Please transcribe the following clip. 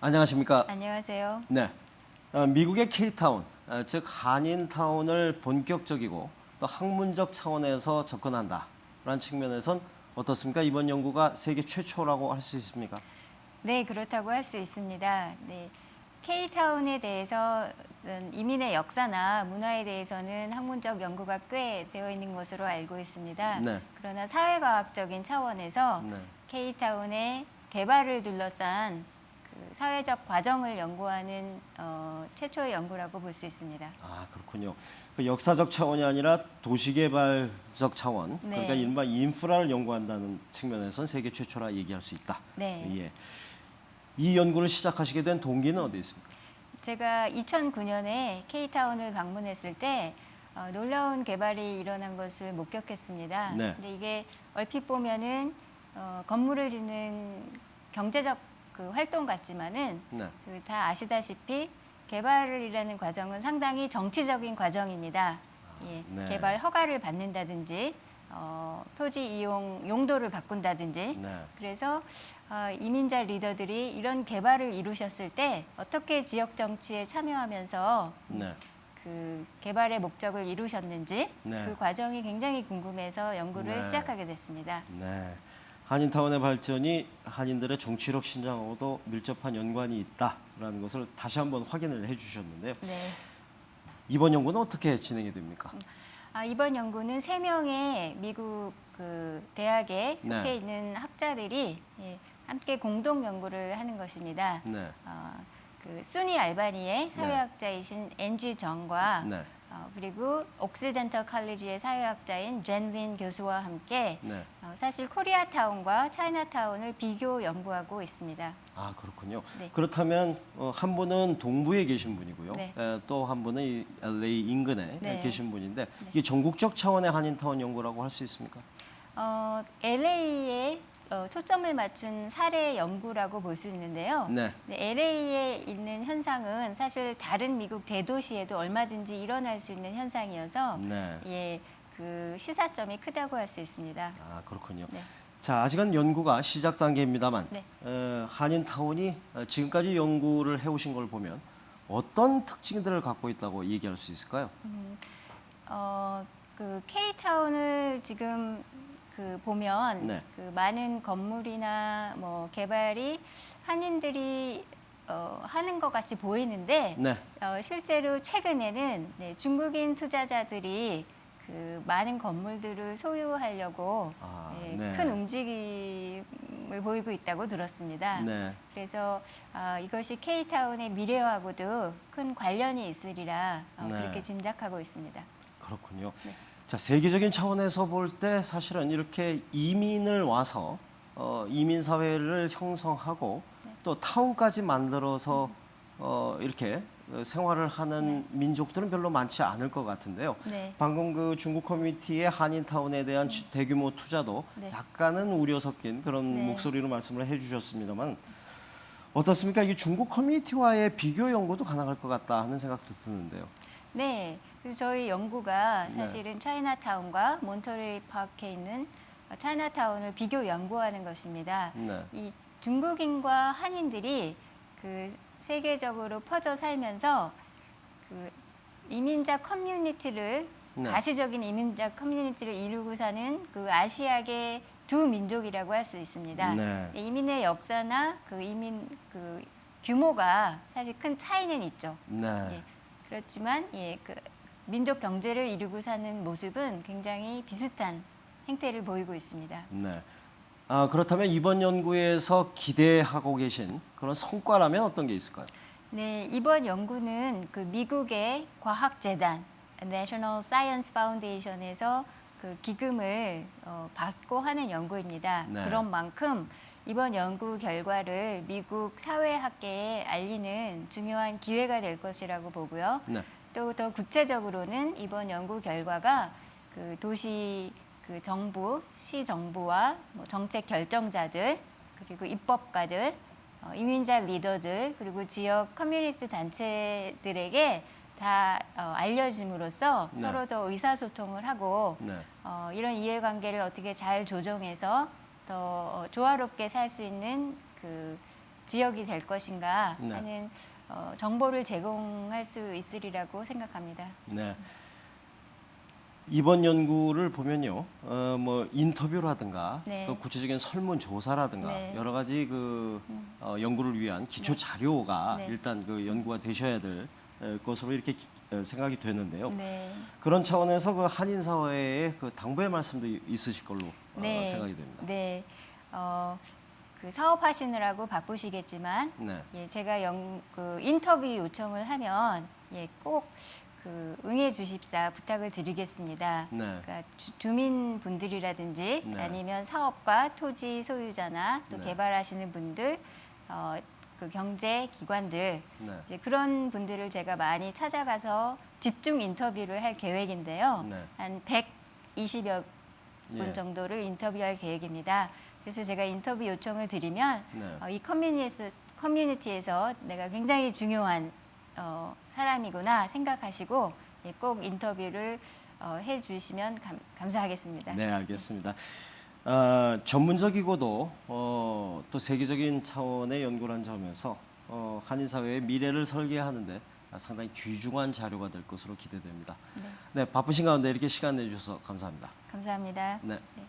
안녕하십니까? 안녕하세요. 네. 어, 미국의 K타운, 어, 즉 한인타운을 본격적이고 또 학문적 차원에서 접근한다라는 측면에선 어떻습니까? 이번 연구가 세계 최초라고 할 수 있습니까? 네, 그렇다고 할 수 있습니다. 네. K타운에 대해서 이민의 역사나 문화에 대해서는 학문적 연구가 꽤 되어 있는 것으로 알고 있습니다. 네. 그러나 사회과학적인 차원에서 네. K타운의 개발을 둘러싼 그 사회적 과정을 연구하는 어, 최초의 연구라고 볼 수 있습니다. 아 그렇군요. 그 역사적 차원이 아니라 도시개발적 차원, 네. 그러니까 일반 인프라를 연구한다는 측면에선 세계 최초라 얘기할 수 있다. 네. 예. 이 연구를 시작하시게 된 동기는 어디 있습니까? 제가 2009년에 K타운을 방문했을 때 어, 놀라운 개발이 일어난 것을 목격했습니다. 네. 근데 이게 얼핏 보면은 어, 건물을 짓는 경제적 그 활동 같지만은 네. 그 다 아시다시피 개발이라는 과정은 상당히 정치적인 과정입니다. 예, 네. 개발 허가를 받는다든지 어, 토지 이용 용도를 바꾼다든지 네. 그래서 어, 이민자 리더들이 이런 개발을 이루셨을 때 어떻게 지역 정치에 참여하면서 네. 그 개발의 목적을 이루셨는지 네. 그 과정이 굉장히 궁금해서 연구를 네. 시작하게 됐습니다. 네. 한인타운의 발전이 한인들의 정치력 신장하고도 밀접한 연관이 있다라는 것을 다시 한번 확인을 해주셨는데요. 네. 이번 연구는 어떻게 진행이 됩니까? 아, 이번 연구는 세 명의 미국 그 대학에 속해 네. 있는 학자들이 예, 함께 공동 연구를 하는 것입니다. 네. 어, 그 수니 알바니의 사회학자이신 앤지 정과 네. 어, 그리고 옥시덴터 칼리지의 사회학자인 젠린 교수와 함께 네. 어, 사실 코리아타운과 차이나타운을 비교 연구하고 있습니다. 아 그렇군요. 네. 그렇다면 어, 한 분은 동부에 계신 분이고요. 네. 또 한 분은 이 LA 인근에 네. 계신 분인데 이게 전국적 차원의 한인타운 연구라고 할 수 있습니까? 어, LA에 어, 초점을 맞춘 사례 연구라고 볼 수 있는데요. 네. LA에 있는 현상은 사실 다른 미국 대도시에도 얼마든지 일어날 수 있는 현상이어서 네. 예, 그 시사점이 크다고 할 수 있습니다. 아 그렇군요. 네. 자 아직은 연구가 시작 단계입니다만 네. 어, 한인타운이 어, 지금까지 연구를 해오신 걸 보면 어떤 특징들을 갖고 있다고 얘기할 수 있을까요? 어, 그 K타운을 지금 그 보면 네. 그 많은 건물이나 뭐 개발이 한인들이 어, 하는 것 같이 보이는데 네. 어, 실제로 최근에는 네, 중국인 투자자들이 그 많은 건물들을 소유하려고 아, 예, 네. 큰 움직임을 보이고 있다고 들었습니다. 네. 그래서 아, 이것이 K타운의 미래와고도 큰 관련이 있으리라 어, 네. 그렇게 짐작하고 있습니다. 그렇군요. 네. 자 세계적인 차원에서 볼 때 사실은 이렇게 이민을 와서 어, 이민 사회를 형성하고 네. 또 타운까지 만들어서 어, 이렇게 어, 생활을 하는 민족들은 별로 많지 않을 것 같은데요. 네. 방금 그 중국 커뮤니티의 한인타운에 대한 지- 대규모 투자도 네. 약간은 우려 섞인 그런 네. 목소리로 말씀을 해주셨습니다만 어떻습니까? 이 중국 커뮤니티와의 비교 연구도 가능할 것 같다 하는 생각도 드는데요. 네. 그래서 저희 연구가 네. 사실은 차이나타운과 몬터레이 파크에 있는 차이나타운을 비교 연구하는 것입니다. 네. 이 중국인과 한인들이 그 세계적으로 퍼져 살면서 그 이민자 커뮤니티를 네. 가시적인 이민자 커뮤니티를 이루고 사는 그 아시아계 두 민족이라고 할 수 있습니다. 네. 이민의 역사나 그 이민 그 규모가 사실 큰 차이는 있죠. 네. 예. 그렇지만 예, 그 민족 경제를 이루고 사는 모습은 굉장히 비슷한 행태를 보이고 있습니다. 네. 아, 그렇다면 이번 연구에서 기대하고 계신 그런 성과라면 어떤 게 있을까요? 네, 이번 연구는 그 미국의 과학재단 National Science Foundation에서 그 기금을 어, 받고 하는 연구입니다. 네. 그런 만큼 이번 연구 결과를 미국 사회학계에 알리는 중요한 기회가 될 것이라고 보고요. 네. 또 더 구체적으로는 이번 연구 결과가 그 도시 그 정부, 시 정부와 뭐 정책 결정자들 그리고 입법가들, 어, 이민자 리더들 그리고 지역 커뮤니티 단체들에게 다 어, 알려짐으로써 네. 서로 더 의사소통을 하고 네. 어, 이런 이해관계를 어떻게 잘 조정해서 더 어, 조화롭게 살 수 있는 그 지역이 될 것인가 네. 하는 어, 정보를 제공할 수 있으리라고 생각합니다. 네. 이번 연구를 보면요, 어, 뭐 인터뷰라든가 네. 또 구체적인 설문 조사라든가 네. 음. 여러 가지 그 어, 연구를 위한 기초 자료가 네. 일단 그 연구가 되셔야 될 에, 것으로 이렇게 생각이 되는데요. 네. 그런 차원에서 그 한인 사회의 그 당부의 말씀도 이- 있으실 걸로 어, 네. 생각이 됩니다. 네. 어, 그 사업하시느라고 바쁘시겠지만 네. 예, 제가 영, 그 인터뷰 요청을 하면 예, 꼭 그 응해 주십사 부탁을 드리겠습니다. 네. 그러니까 주, 주민분들이라든지 네. 아니면 사업과 토지 소유자나 또 네. 개발하시는 분들, 어, 그 경제 기관들 네. 이제 그런 분들을 제가 많이 찾아가서 집중 인터뷰를 할 계획인데요. 네. 한 120여 분 예. 정도를 인터뷰할 계획입니다. 그래서 제가 인터뷰 요청을 드리면 네. 어, 이 커뮤니티에서, 커뮤니티에서 내가 굉장히 중요한 어, 사람이구나 생각하시고 예, 꼭 인터뷰를 어, 해주시면 감, 감사하겠습니다. 네, 알겠습니다. 어, 전문적이고도 어, 또 세계적인 차원의 연구란 점에서 어, 한인 사회의 미래를 설계하는데 상당히 귀중한 자료가 될 것으로 기대됩니다. 네, 네, 바쁘신 가운데 이렇게 시간 내주셔서 감사합니다. 감사합니다. 네. 네.